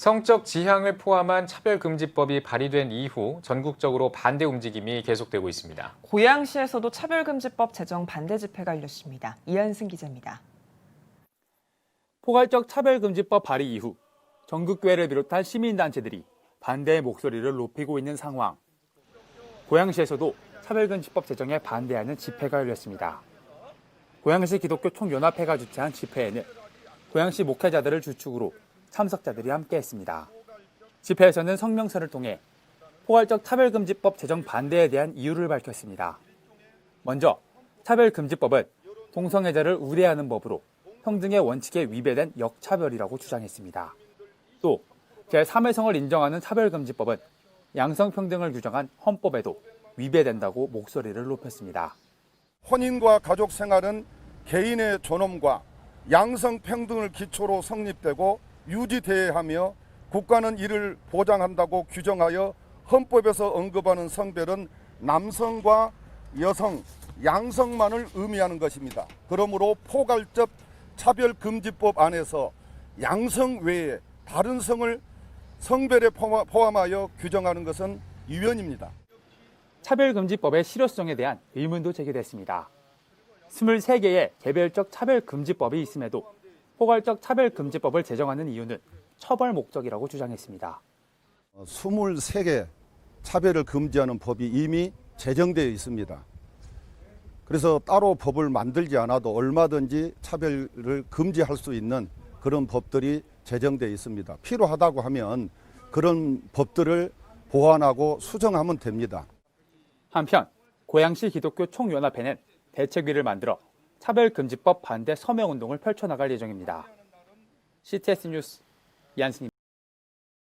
성적 지향을 포함한 차별금지법이 발의된 이후 전국적으로 반대 움직임이 계속되고 있습니다. 고양시에서도 차별금지법 제정 반대 집회가 열렸습니다. 이한승 기자입니다. 포괄적 차별금지법 발의 이후 전국교회를 비롯한 시민단체들이 반대의 목소리를 높이고 있는 상황. 고양시에서도 차별금지법 제정에 반대하는 집회가 열렸습니다. 고양시 기독교 총연합회가 주최한 집회에는 고양시 목회자들을 주축으로 참석자들이 함께했습니다. 집회에서는 성명서를 통해 포괄적 차별금지법 제정 반대에 대한 이유를 밝혔습니다. 먼저 차별금지법은 동성애자를 우대하는 법으로 평등의 원칙에 위배된 역차별이라고 주장했습니다. 또 제3회성을 인정하는 차별금지법은 양성평등을 규정한 헌법에도 위배된다고 목소리를 높였습니다. 혼인과 가족 생활은 개인의 존엄과 양성 평등을 기초로 성립되고 유지돼야 하며 국가는 이를 보장한다고 규정하여 헌법에서 언급하는 성별은 남성과 여성, 양성만을 의미하는 것입니다. 그러므로 포괄적 차별금지법 안에서 양성 외에 다른 성을 성별에 포함- 포함하여 규정하는 것은 유연입니다. 차별금지법의 실효성에 대한 의문도 제기됐습니다. 23개의 개별적 차별금지법이 있음에도 포괄적 차별금지법을 제정하는 이유는 처벌 목적이라고 주장했습니다. 23개 차별을 금지하는 법이 이미 제정되어 있습니다. 그래서 따로 법을 만들지 않아도 얼마든지 차별을 금지할 수 있는 그런 법들이 제정되어 있습니다. 필요하다고 하면 그런 법들을 보완하고 수정하면 됩니다. 한편 고양시 기독교 총연합회는 대책위를 만들어 차별금지법 반대 서명운동을 펼쳐나갈 예정입니다. CTS 뉴스 이한승입니다.